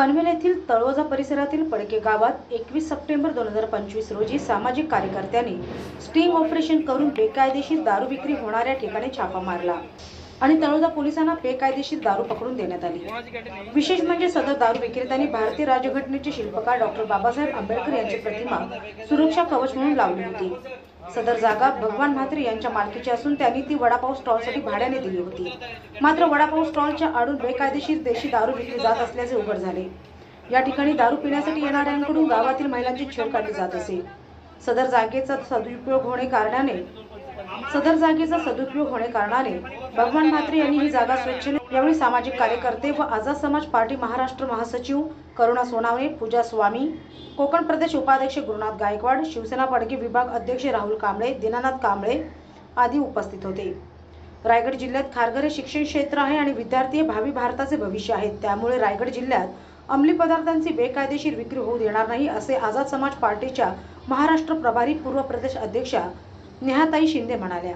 पनवेल येथील तळोजा परिसरातील पडके गावात एकवीस सप्टेंबर दोन हजार पंचवीस रोजी सामाजिक कार्यकर्त्यांनी स्टिंग ऑपरेशन करून बेकायदेशीर दारू विक्री होणाऱ्या ठिकाणी छापा मारला आणि तळोजा पोलिसांना बेकायदेशीर दारू पकडून देण्यात आली. विशेष म्हणजे सदर दारू विक्रेत्यांनी भारतीय राज्यघटनेचे शिल्पकार डॉक्टर बाबासाहेब आंबेडकर यांची प्रतिमा सुरक्षा कवच म्हणून लावली होती. सदर जागा भगवान म्हात्रे यांच्या मालकीची असून त्यांनी ती वडापाव स्टॉलसाठी भाड्याने दिली होती. मात्र वडापाव स्टॉलच्या आडून बेकायदेशीर देशी दारू विकली जात असल्याचे उघड झाले. या ठिकाणी दारू पिण्यासाठी येणाऱ्यांकडून गावातील महिलांची छेड काढली जात असे. सदर जागेचा सदुपयोग होणे कारणाने सदर जागेचा सदुपयोग होणे कारणाने भगवान म्हात्रे यांनी ही जागा स्वच्छने यावेळी सामाजिक कार्यकर्ते व आझाद समाज पार्टी महाराष्ट्र महासचिव करुणा सोनावणे पूजा स्वामी कोकण प्रदेश उपाध्यक्ष गुरुनाथ गायकवाड शिवसेना पडगे विभाग अध्यक्ष राहुल कांबळे दीनानाथ कांबळे आदी उपस्थित होते. रायगड जिल्ह्यात खारघर हे शिक्षण क्षेत्र आहे आणि विद्यार्थी हे भावी भारताचे भविष्य आहेत. त्यामुळे रायगड जिल्ह्यात अंमली पदार्थांची बेकायदेशीर विक्री होऊ देणार नाही असे आझाद समाज पार्टीच्या महाराष्ट्र प्रभारी पूर्व प्रदेश अध्यक्षा नेहाताई शिंदे म्हणाल्या